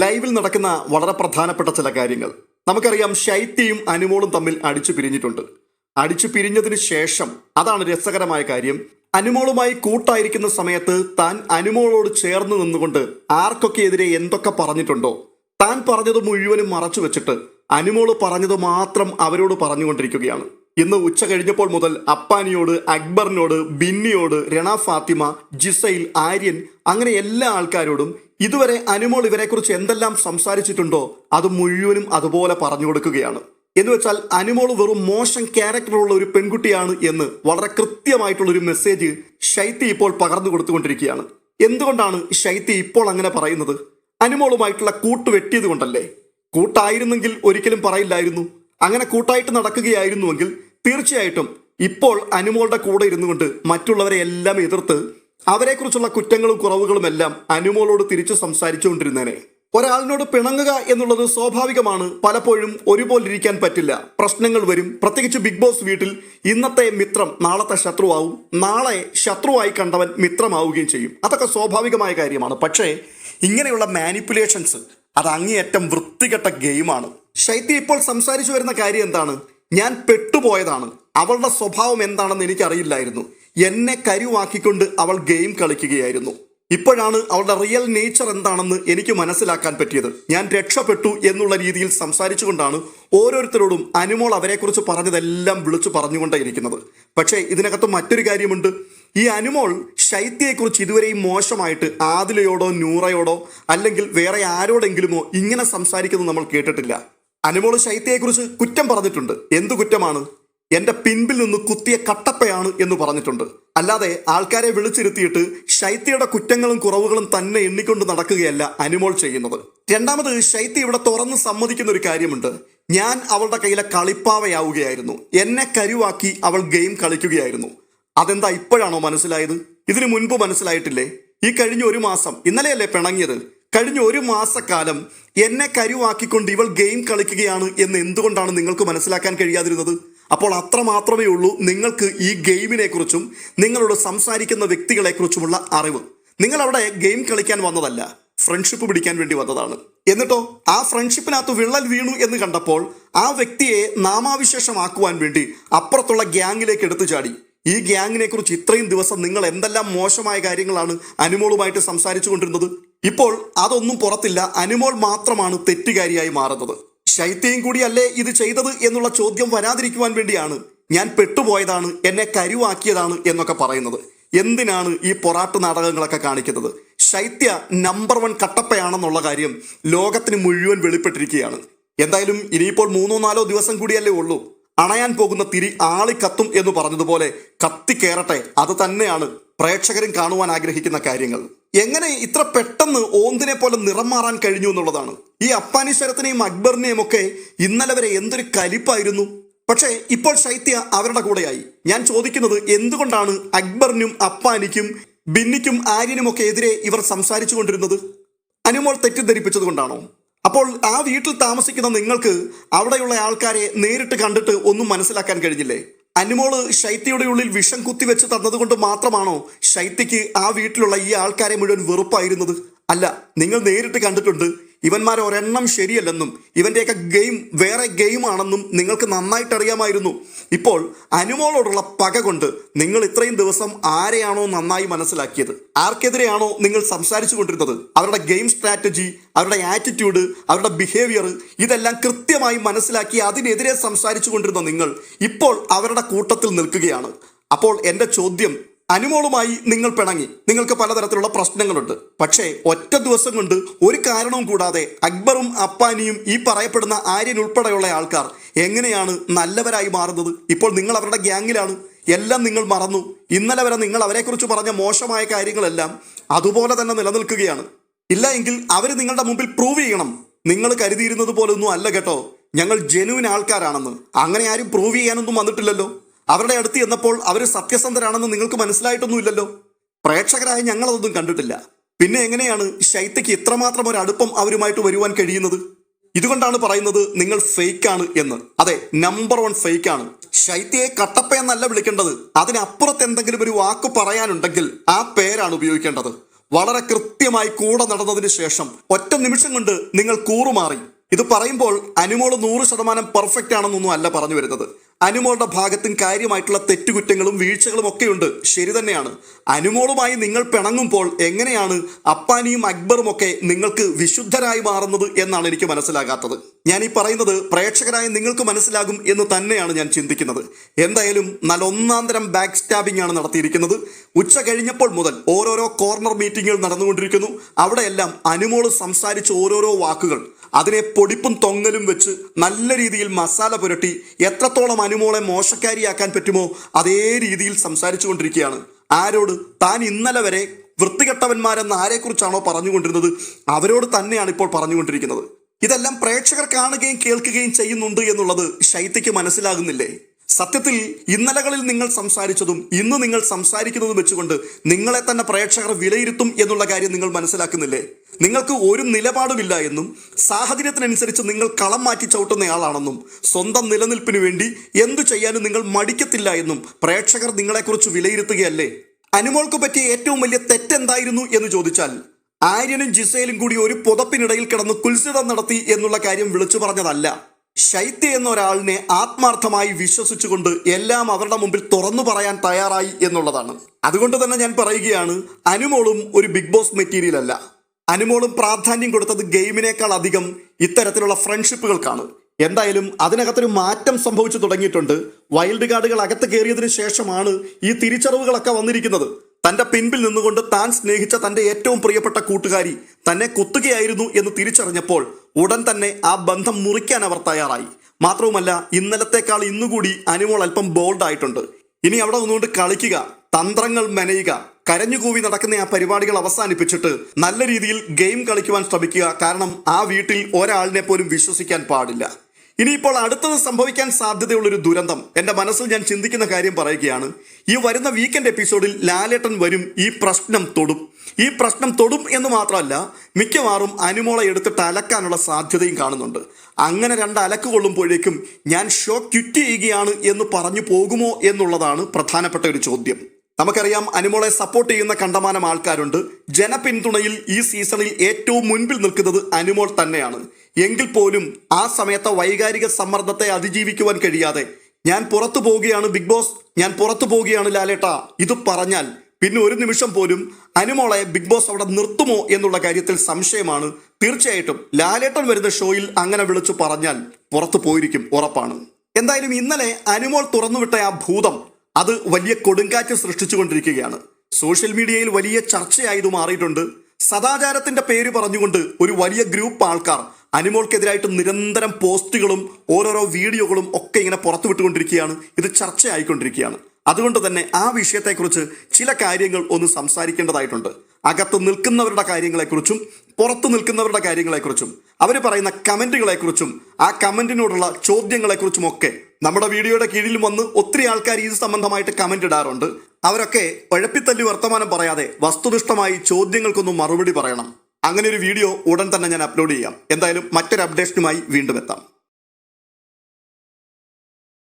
ലൈവിൽ നടക്കുന്ന വളരെ പ്രധാനപ്പെട്ട ചില കാര്യങ്ങൾ. നമുക്കറിയാം ശൈത്യയും അനുമോളും തമ്മിൽ അടിച്ചു പിരിഞ്ഞിട്ടുണ്ട്. അടിച്ചു പിരിഞ്ഞതിന് ശേഷം അതാണ് രസകരമായ കാര്യം. അനുമോളുമായി കൂട്ടായിരിക്കുന്ന സമയത്ത് താൻ അനുമോളോട് ചേർന്ന് നിന്നുകൊണ്ട് ആർക്കൊക്കെ എതിരെ എന്തൊക്കെ പറഞ്ഞിട്ടുണ്ടോ താൻ പറഞ്ഞത് മുഴുവനും മറച്ചു വെച്ചിട്ട് അനുമോൾ പറഞ്ഞത് മാത്രം അവരോട് പറഞ്ഞുകൊണ്ടിരിക്കുകയാണ്. ഇന്ന് ഉച്ച കഴിഞ്ഞപ്പോൾ മുതൽ അപ്പാനിയോട് അക്ബറിനോട് ബിന്നിയോട് രണ ഫാത്തിമ ജിസൈൽ ആര്യൻ അങ്ങനെ എല്ലാ ആൾക്കാരോടും ഇതുവരെ അനുമോൾ ഇവരെക്കുറിച്ച് എന്തെല്ലാം സംസാരിച്ചിട്ടുണ്ടോ അത് മുഴുവനും അതുപോലെ പറഞ്ഞു കൊടുക്കുകയാണ്. എന്ന് വെച്ചാൽ അനുമോൾ വെറും മോശം ക്യാരക്ടറുള്ള ഒരു പെൺകുട്ടിയാണ് എന്ന് വളരെ കൃത്യമായിട്ടുള്ള ഒരു മെസ്സേജ് ശൈത്യ ഇപ്പോൾ പകർന്നു കൊടുത്തുകൊണ്ടിരിക്കുകയാണ്. എന്തുകൊണ്ടാണ് ശൈത്യ ഇപ്പോൾ അങ്ങനെ പറയുന്നത്? അനുമോളുമായിട്ടുള്ള കൂട്ട് വെട്ടിയത് കൊണ്ടല്ലേ? കൂട്ടായിരുന്നെങ്കിൽ ഒരിക്കലും പറയില്ലായിരുന്നു. അങ്ങനെ കൂട്ടായിട്ട് നടക്കുകയായിരുന്നുവെങ്കിൽ തീർച്ചയായിട്ടും ഇപ്പോൾ അനുമോളുടെ കൂടെ ഇരുന്നുകൊണ്ട് മറ്റുള്ളവരെ എല്ലാം എതിർത്ത് അവരെക്കുറിച്ചുള്ള കുറ്റങ്ങളും കുറവുകളും എല്ലാം അനുമോളോട് തിരിച്ചു സംസാരിച്ചുകൊണ്ടിരുന്നേനെ. ഒരാളിനോട് പിണങ്ങുക എന്നുള്ളത് സ്വാഭാവികമാണ്. പലപ്പോഴും ഒരുപോലെ ഇരിക്കാൻ പറ്റില്ല. പ്രശ്നങ്ങൾ വരും. പ്രത്യേകിച്ച് ബിഗ് ബോസ് വീട്ടിൽ ഇന്നത്തെ മിത്രം നാളത്തെ ശത്രുവാകും നാളെ ശത്രുവായി കണ്ടവൻ മിത്രമാവുകയും ചെയ്യും. അതൊക്കെ സ്വാഭാവികമായ കാര്യമാണ്. പക്ഷേ ഇങ്ങനെയുള്ള മാനിപ്പുലേഷൻസ് അത് അങ്ങേയറ്റം വൃത്തികെട്ട ഗെയിമാണ്. ശൈത്യ ഇപ്പോൾ സംസാരിച്ചു വരുന്ന കാര്യം എന്താണ്? ഞാൻ പെട്ടുപോയതാണ്. അവളുടെ സ്വഭാവം എന്താണെന്ന് എനിക്കറിയില്ലായിരുന്നു. എന്നെ കരുവാക്കിക്കൊണ്ട് അവൾ ഗെയിം കളിക്കുകയായിരുന്നു. ഇപ്പോഴാണ് അവളുടെ റിയൽ നേച്ചർ എന്താണെന്ന് എനിക്ക് മനസ്സിലാക്കാൻ പറ്റിയത്. ഞാൻ രക്ഷപ്പെട്ടു എന്നുള്ള രീതിയിൽ സംസാരിച്ചുകൊണ്ടാണ് ഓരോരുത്തരോടും അനുമോൾ അവരെക്കുറിച്ച് പറഞ്ഞതെല്ലാം വിളിച്ചു പറഞ്ഞുകൊണ്ടേയിരിക്കുന്നത്. പക്ഷേ ഇതിനകത്ത് മറ്റൊരു കാര്യമുണ്ട്. ഈ അനുമോൾ ശൈത്യയെക്കുറിച്ച് ഇതുവരെയും മോശമായിട്ട് ആദിലയോടോ നൂറയോടോ അല്ലെങ്കിൽ വേറെ ആരോടെങ്കിലുമോ ഇങ്ങനെ സംസാരിക്കുന്നത് നമ്മൾ കേട്ടിട്ടില്ല. അനുമോൾ ശൈത്യയെക്കുറിച്ച് കുറ്റം പറഞ്ഞിട്ടുണ്ട്. എന്തു കുറ്റമാണ്? എന്റെ പിൻപിൽ നിന്ന് കുത്തിയ കട്ടപ്പയാണ് എന്ന് പറഞ്ഞിട്ടുണ്ട്. അല്ലാതെ ആൾക്കാരെ വിളിച്ചിരുത്തിയിട്ട് ശൈത്യയുടെ കുറ്റങ്ങളും കുറവുകളും തന്നെ എണ്ണിക്കൊണ്ട് നടക്കുകയല്ല അനുമോൾ ചെയ്യുന്നത്. രണ്ടാമത് ശൈത്യ ഇവിടെ തുറന്ന് സമ്മതിക്കുന്ന ഒരു കാര്യമുണ്ട്. ഞാൻ അവളുടെ കയ്യിലെ കളിപ്പാവയാവുകയായിരുന്നു. എന്നെ കരുവാക്കി അവൾ ഗെയിം കളിക്കുകയായിരുന്നു. അതെന്താ ഇപ്പോഴാണോ മനസ്സിലായത്? ഇതിനു മുൻപ് മനസ്സിലായിട്ടില്ലേ? ഈ കഴിഞ്ഞ ഒരു മാസം ഇന്നലെയല്ലേ പിണങ്ങിയത്? കഴിഞ്ഞ ഒരു മാസക്കാലം എന്നെ കരുവാക്കിക്കൊണ്ട് ഇവൾ ഗെയിം കളിക്കുകയാണ് എന്ന് എന്തുകൊണ്ടാണ് നിങ്ങൾക്ക് മനസ്സിലാക്കാൻ കഴിയാതിരുന്നത്? അപ്പോൾ അത്ര മാത്രമേ ഉള്ളൂ നിങ്ങൾക്ക് ഈ ഗെയിമിനെ കുറിച്ചും നിങ്ങളോട് സംസാരിക്കുന്ന വ്യക്തികളെ കുറിച്ചുമുള്ള അറിവ്. നിങ്ങൾ അവിടെ ഗെയിം കളിക്കാൻ വന്നതല്ല ഫ്രണ്ട്ഷിപ്പ് പിടിക്കാൻ വേണ്ടി വന്നതാണ്. എന്നിട്ടോ ആ ഫ്രണ്ട്ഷിപ്പിനകത്ത് വിള്ളൽ വീണു എന്ന് കണ്ടപ്പോൾ ആ വ്യക്തിയെ നാമാവിശേഷമാക്കുവാൻ വേണ്ടി അപ്പുറത്തുള്ള ഗ്യാങ്ങിലേക്ക് എടുത്തു ചാടി. ഈ ഗ്യാങ്ങിനെ കുറിച്ച് ഇത്രയും ദിവസം നിങ്ങൾ എന്തെല്ലാം മോശമായ കാര്യങ്ങളാണ് അനുമോളുമായിട്ട് സംസാരിച്ചു കൊണ്ടിരുന്നത് ഇപ്പോൾ അതൊന്നും പുറത്തില്ല. അനുമോൾ മാത്രമാണ് തെറ്റുകാരിയായി മാറുന്നത്. ശൈത്യയും കൂടിയല്ലേ ഇത് ചെയ്തത് എന്നുള്ള ചോദ്യം വരാതിരിക്കുവാൻ വേണ്ടിയാണ് ഞാൻ പെട്ടുപോയതാണ് എന്നെ കരുവാക്കിയതാണ് എന്നൊക്കെ പറയുന്നത്. എന്തിനാണ് ഈ പൊറാട്ട് നാടകങ്ങളൊക്കെ കാണിക്കുന്നത്? ശൈത്യ നമ്പർ വൺ കട്ടപ്പയാണെന്നുള്ള കാര്യം ലോകത്തിന് മുഴുവൻ വെളിപ്പെട്ടിരിക്കുകയാണ്. എന്തായാലും ഇനിയിപ്പോൾ മൂന്നോ നാലോ ദിവസം കൂടിയല്ലേ ഉള്ളൂ. അണയാൻ പോകുന്ന തിരി ആളി കത്തും എന്ന് പറഞ്ഞതുപോലെ കത്തിക്കേറട്ടെ അത് തന്നെയാണ് പ്രേക്ഷകരും കാണുവാൻ ആഗ്രഹിക്കുന്ന കാര്യങ്ങൾ. എങ്ങനെ ഇത്ര പെട്ടെന്ന് ഓന്തിനെ പോലെ നിറം മാറാൻ കഴിഞ്ഞു എന്നുള്ളതാണ്. ഈ അപ്പാനീശ്വരത്തിനെയും അക്ബറിനെയും ഒക്കെ ഇന്നലെ വരെ എന്തൊരു കലിപ്പായിരുന്നു. പക്ഷേ ഇപ്പോൾ ശൈത്യ അവരുടെ കൂടെയായി. ഞാൻ ചോദിക്കുന്നത് എന്തുകൊണ്ടാണ് അക്ബറിനും അപ്പാനിക്കും ബിന്നിക്കും ആര്യനുമൊക്കെ എതിരെ ഇവർ സംസാരിച്ചു കൊണ്ടിരുന്നത്? അനുമോൾ തെറ്റിദ്ധരിപ്പിച്ചത് കൊണ്ടാണോ? അപ്പോൾ ആ വീട്ടിൽ താമസിക്കുന്ന നിങ്ങൾക്ക് അവിടെയുള്ള ആൾക്കാരെ നേരിട്ട് കണ്ടിട്ട് ഒന്നും മനസ്സിലാക്കാൻ കഴിഞ്ഞില്ലേ? അനുമോൾ ശൈത്യയുടെ ഉള്ളിൽ വിഷം കുത്തിവെച്ച് തന്നതുകൊണ്ട് മാത്രമാണോ ശൈത്യക്ക് ആ വീട്ടിലുള്ള ഈ ആൾക്കാരെ മുഴുവൻ വെറുപ്പായിരുന്നത്? അല്ല നിങ്ങൾ നേരിട്ട് കണ്ടിട്ടുണ്ട് ഇവന്മാർ ഒരെണ്ണം ശരിയല്ലെന്നും ഇവന്റെയൊക്കെ ഗെയിം വേറെ ഗെയിമാണെന്നും നിങ്ങൾക്ക് നന്നായിട്ട് അറിയാമായിരുന്നു ഇപ്പോൾ അനുമോളോടുള്ള പക കൊണ്ട് നിങ്ങൾ ഇത്രയും ദിവസം ആരെയാണോ നന്നായി മനസ്സിലാക്കിയത്? ആർക്കെതിരെയാണോ നിങ്ങൾ സംസാരിച്ചു കൊണ്ടിരുന്നത്? അവരുടെ ഗെയിം സ്ട്രാറ്റജി അവരുടെ ആറ്റിറ്റ്യൂഡ് അവരുടെ ബിഹേവിയർ ഇതെല്ലാം കൃത്യമായി മനസ്സിലാക്കി അതിനെതിരെ സംസാരിച്ചു കൊണ്ടിരുന്ന നിങ്ങൾ ഇപ്പോൾ അവരുടെ കൂട്ടത്തിൽ നിൽക്കുകയാണ്. അപ്പോൾ എന്റെ ചോദ്യം അനുമോളുമായി നിങ്ങൾ പിണങ്ങി. നിങ്ങൾക്ക് പലതരത്തിലുള്ള പ്രശ്നങ്ങളുണ്ട്. പക്ഷേ ഒറ്റ ദിവസം കൊണ്ട് ഒരു കാരണവും കൂടാതെ അക്ബറും അപ്പാനിയും ഈ പറയപ്പെടുന്ന ആര്യൻ ഉൾപ്പെടെയുള്ള ആൾക്കാർ എങ്ങനെയാണ് നല്ലവരായി മാറുന്നത്? ഇപ്പോൾ നിങ്ങൾ അവരുടെ ഗ്യാങ്ങിലാണ്. എല്ലാം നിങ്ങൾ മറന്നു. ഇന്നലെ വരെ നിങ്ങൾ അവരെക്കുറിച്ച് പറഞ്ഞ മോശമായ കാര്യങ്ങളെല്ലാം അതുപോലെ തന്നെ നിലനിൽക്കുകയാണ്. ഇല്ല എങ്കിൽ അവർ നിങ്ങളുടെ മുമ്പിൽ പ്രൂവ് ചെയ്യണം. നിങ്ങൾ കരുതിയിരുന്നത് പോലൊന്നും അല്ല കേട്ടോ. ഞങ്ങൾ ജെനുവിൻ ആൾക്കാരാണെന്ന്. അങ്ങനെ ആരും പ്രൂവ് ചെയ്യാനൊന്നും വന്നിട്ടില്ലല്ലോ. അവരുടെ അടുത്ത് ചെന്നപ്പോൾ അവർ സത്യസന്ധരാണെന്ന് നിങ്ങൾക്ക് മനസ്സിലായിട്ടൊന്നുമില്ലല്ലോ. പ്രേക്ഷകരായ ഞങ്ങളതൊന്നും കണ്ടിട്ടില്ല. പിന്നെ എങ്ങനെയാണ് ശൈത്യക്ക് ഇത്രമാത്രം ഒരു അടുപ്പം അവരുമായിട്ട് വരുവാൻ കഴിയുന്നത്? ഇതുകൊണ്ടാണ് പറയുന്നത് നിങ്ങൾ ഫേക്ക് ആണ് എന്ന്. അതെ നമ്പർ വൺ ഫേക്ക് ആണ് ശൈത്യയെ കട്ടപ്പ എന്നല്ല വിളിക്കേണ്ടത്. അതിനപ്പുറത്ത് എന്തെങ്കിലും ഒരു വാക്ക് പറയാനുണ്ടെങ്കിൽ ആ പേരാണ് ഉപയോഗിക്കേണ്ടത്. വളരെ കൃത്യമായി കൂടെ നടന്നതിന് ശേഷം ഒറ്റ നിമിഷം കൊണ്ട് നിങ്ങൾ കൂറുമാറി. ഇത് പറയുമ്പോൾ അനുമോൾ നൂറ് ശതമാനം പെർഫെക്റ്റ് ആണെന്നൊന്നും അല്ല പറഞ്ഞു വരുന്നത്. അനുമോളുടെ ഭാഗത്തും കാര്യമായിട്ടുള്ള തെറ്റുകുറ്റങ്ങളും വീഴ്ചകളും ഒക്കെയുണ്ട്. ശരി തന്നെയാണ്. അനുമോളുമായി നിങ്ങൾ പിണങ്ങുമ്പോൾ എങ്ങനെയാണ് അപ്പാനിയും അക്ബറും ഒക്കെ നിങ്ങൾക്ക് വിശുദ്ധരായി മാറുന്നത് എന്നാണ് എനിക്ക് മനസ്സിലാകാത്തത്. ഞാൻ ഈ പറയുന്നത് പ്രേക്ഷകരായ നിങ്ങൾക്ക് മനസ്സിലാകും എന്ന് തന്നെയാണ് ഞാൻ ചിന്തിക്കുന്നത്. എന്തായാലും നല്ല ഒന്നാന്തരം ബാക്ക് സ്റ്റാബിംഗ് ആണ് നടത്തിയിരിക്കുന്നത്. ഉച്ച കഴിഞ്ഞപ്പോൾ മുതൽ ഓരോരോ കോർണർ മീറ്റിങ്ങുകൾ നടന്നുകൊണ്ടിരിക്കുന്നു. അവിടെയെല്ലാം അനുമോൾ സംസാരിച്ച ഓരോരോ വാക്കുകൾ. അതിനെ പൊടിപ്പും തൊങ്ങലും വെച്ച് നല്ല രീതിയിൽ മസാല പുരട്ടി എത്രത്തോളം അനുമോളെ മോശക്കാരിയാക്കാൻ പറ്റുമോ അതേ രീതിയിൽ സംസാരിച്ചു കൊണ്ടിരിക്കുകയാണ് ആരോട്? താൻ ഇന്നലെ വരെ വൃത്തികെട്ടവന്മാരെന്ന് ആരെക്കുറിച്ചാണോ പറഞ്ഞുകൊണ്ടിരുന്നത്? അവരോട് തന്നെയാണ് ഇപ്പോൾ പറഞ്ഞുകൊണ്ടിരിക്കുന്നത്. ഇതെല്ലാം പ്രേക്ഷകർ കാണുകയും കേൾക്കുകയും ചെയ്യുന്നുണ്ട് എന്നുള്ളത് ശൈത്യയ്ക്ക് മനസ്സിലാകുന്നില്ലേ? സത്യത്തിൽ ഇന്നലകളിൽ നിങ്ങൾ സംസാരിച്ചതും ഇന്ന് നിങ്ങൾ സംസാരിക്കുന്നതും വെച്ചുകൊണ്ട് നിങ്ങളെ തന്നെ പ്രേക്ഷകർ വിലയിരുത്തും എന്നുള്ള കാര്യം നിങ്ങൾ മനസ്സിലാക്കുന്നില്ലേ? നിങ്ങൾക്ക് ഒരു നിലപാടുമില്ല എന്നും സാഹചര്യത്തിനനുസരിച്ച് നിങ്ങൾ കളം മാറ്റി ചവിട്ടുന്നയാളാണെന്നും സ്വന്തം നിലനിൽപ്പിന് വേണ്ടി എന്തു ചെയ്യാനും നിങ്ങൾ മടിക്കത്തില്ല എന്നും പ്രേക്ഷകർ നിങ്ങളെക്കുറിച്ച് വിലയിരുത്തുകയല്ലേ? അനുമോൾക്ക് പറ്റിയ ഏറ്റവും വലിയ തെറ്റെന്തായിരുന്നു എന്ന് ചോദിച്ചാൽ ആര്യനും ജിസയിലും കൂടി ഒരു പുതപ്പിനിടയിൽ കിടന്ന് കുൽസിതം നടത്തി എന്നുള്ള കാര്യം വിളിച്ചു പറഞ്ഞതല്ല. ശൈത്യ എന്നൊരാളിനെ ആത്മാർത്ഥമായി വിശ്വസിച്ചുകൊണ്ട് എല്ലാം അവരുടെ മുമ്പിൽ തുറന്നു പറയാൻ തയ്യാറായി എന്നുള്ളതാണ്. അതുകൊണ്ട് തന്നെ ഞാൻ പറയുകയാണ് അനുമോളും ഒരു ബിഗ് ബോസ് മെറ്റീരിയൽ അല്ല അനുമോളും പ്രാധാന്യം കൊടുത്തത് ഗെയിമിനേക്കാൾ അധികം ഇത്തരത്തിലുള്ള ഫ്രണ്ട്ഷിപ്പുകൾക്കാണ്. എന്തായാലും അതിനകത്തൊരു മാറ്റം സംഭവിച്ചു തുടങ്ങിയിട്ടുണ്ട്. വൈൽഡ് കാർഡുകൾ അകത്ത് കയറിയതിനു ശേഷമാണ് ഈ തിരിച്ചറിവുകളൊക്കെ വന്നിരിക്കുന്നത്. തന്റെ പിൻപിൽ നിന്നുകൊണ്ട് താൻ സ്നേഹിച്ച തന്റെ ഏറ്റവും പ്രിയപ്പെട്ട കൂട്ടുകാരി തന്നെ കുത്തുകയായിരുന്നു എന്ന് തിരിച്ചറിഞ്ഞപ്പോൾ ഉടൻ തന്നെ ആ ബന്ധം മുറിക്കാൻ അവർ തയ്യാറായി. മാത്രവുമല്ല ഇന്നലത്തേക്കാൾ ഇന്നുകൂടി അനുമോൾ അല്പം ബോൾഡ് ആയിട്ടുണ്ട്. ഇനി അവിടെ നിന്നുകൊണ്ട് കളിക്കുക തന്ത്രങ്ങൾ മെനയുക കരഞ്ഞുകൂവി നടക്കുന്ന ആ പരിപാടികൾ അവസാനിപ്പിച്ചിട്ട് നല്ല രീതിയിൽ ഗെയിം കളിക്കുവാൻ ശ്രമിക്കുക കാരണം ആ വീട്ടിൽ ഒരാളിനെ പോലും വിശ്വസിക്കാൻ പാടില്ല. ഇനിയിപ്പോൾ അടുത്തത് സംഭവിക്കാൻ സാധ്യതയുള്ളൊരു ദുരന്തം. എന്റെ മനസ്സിൽ ഞാൻ ചിന്തിക്കുന്ന കാര്യം പറയുകയാണ്. ഈ വരുന്ന വീക്കെൻഡ് എപ്പിസോഡിൽ ലാലേട്ടൻ വരും ഈ പ്രശ്നം തൊടും. ഈ പ്രശ്നം തൊടും എന്ന് മാത്രമല്ല മിക്കവാറും അനുമോളെ എടുത്തിട്ട് അലക്കാനുള്ള സാധ്യതയും കാണുന്നുണ്ട്. അങ്ങനെ രണ്ട് അലക്ക് കൊള്ളുമ്പോഴേക്കും ഞാൻ ഷോ ക്വിറ്റ് ചെയ്യുകയാണ് എന്ന് പറഞ്ഞു പോകുമോ എന്നുള്ളതാണ് പ്രധാനപ്പെട്ട ഒരു ചോദ്യം. നമുക്കറിയാം അനുമോളെ സപ്പോർട്ട് ചെയ്യുന്ന കണ്ടമാനം ആൾക്കാരുണ്ട്. ജനപിന്തുണയിൽ ഈ സീസണിൽ ഏറ്റവും മുൻപിൽ നിൽക്കുന്നത് അനുമോൾ തന്നെയാണ്. എങ്കിൽ പോലും ആ സമയത്തെ വൈകാരിക സമ്മർദ്ദത്തെ അതിജീവിക്കുവാൻ കഴിയാതെ ഞാൻ പുറത്തു പോവുകയാണ് ബിഗ് ബോസ് ഞാൻ പുറത്തു പോവുകയാണ് ലാലേട്ട. ഇത് പറഞ്ഞാൽ പിന്നെ ഒരു നിമിഷം പോലും അനുമോളെ ബിഗ് ബോസ് അവിടെ നിർത്തുമോ എന്നുള്ള കാര്യത്തിൽ സംശയമാണ്. തീർച്ചയായിട്ടും ലാലേട്ടൻ വരുന്ന ഷോയിൽ അങ്ങനെ വിളിച്ചു പറഞ്ഞാൽ പുറത്തു പോയിരിക്കും ഉറപ്പാണ്. എന്തായാലും ഇന്നലെ അനുമോൾ തുറന്നുവിട്ട ആ ഭൂതം അത് വലിയ കൊടുങ്കാറ്റ് സൃഷ്ടിച്ചുകൊണ്ടിരിക്കുകയാണ്. സോഷ്യൽ മീഡിയയിൽ വലിയ ചർച്ചയായത് മാറിയിട്ടുണ്ട്. സദാചാരത്തിന്റെ പേര് പറഞ്ഞുകൊണ്ട് ഒരു വലിയ ഗ്രൂപ്പ് ആൾക്കാർ അനിമോൾക്കെതിരായിട്ട് നിരന്തരം പോസ്റ്റുകളും ഓരോരോ വീഡിയോകളും ഒക്കെ ഇങ്ങനെ പുറത്തു വിട്ടുകൊണ്ടിരിക്കുകയാണ് ഇത് ചർച്ചയായിക്കൊണ്ടിരിക്കുകയാണ്. അതുകൊണ്ട് തന്നെ ആ വിഷയത്തെക്കുറിച്ച് ചില കാര്യങ്ങൾ ഒന്ന് സംസാരിക്കേണ്ടതായിട്ടുണ്ട്. അകത്ത് നിൽക്കുന്നവരുടെ കാര്യങ്ങളെക്കുറിച്ചും പുറത്തു നിൽക്കുന്നവരുടെ കാര്യങ്ങളെക്കുറിച്ചും. അവർ പറയുന്ന കമന്റുകളെക്കുറിച്ചും ആ കമന്റിനോടുള്ള ചോദ്യങ്ങളെക്കുറിച്ചും ഒക്കെ നമ്മുടെ വീഡിയോയുടെ കീഴിൽ വന്ന് ഒത്തിരി ആൾക്കാർ ഇത് സംബന്ധമായിട്ട് കമന്റ് ഇടാറുണ്ട്. അവരൊക്കെ പഴപ്പിത്തല്ലി വർത്തമാനം പറയാതെ വസ്തുനിഷ്ഠമായി ചോദ്യങ്ങൾക്കൊന്നും മറുപടി പറയണം. അങ്ങനെ ഒരു വീഡിയോ ഉടൻ തന്നെ ഞാൻ അപ്ലോഡ് ചെയ്യാം. എന്തായാലും മറ്റൊരു അപ്ഡേഷനുമായി വീണ്ടും എത്താം.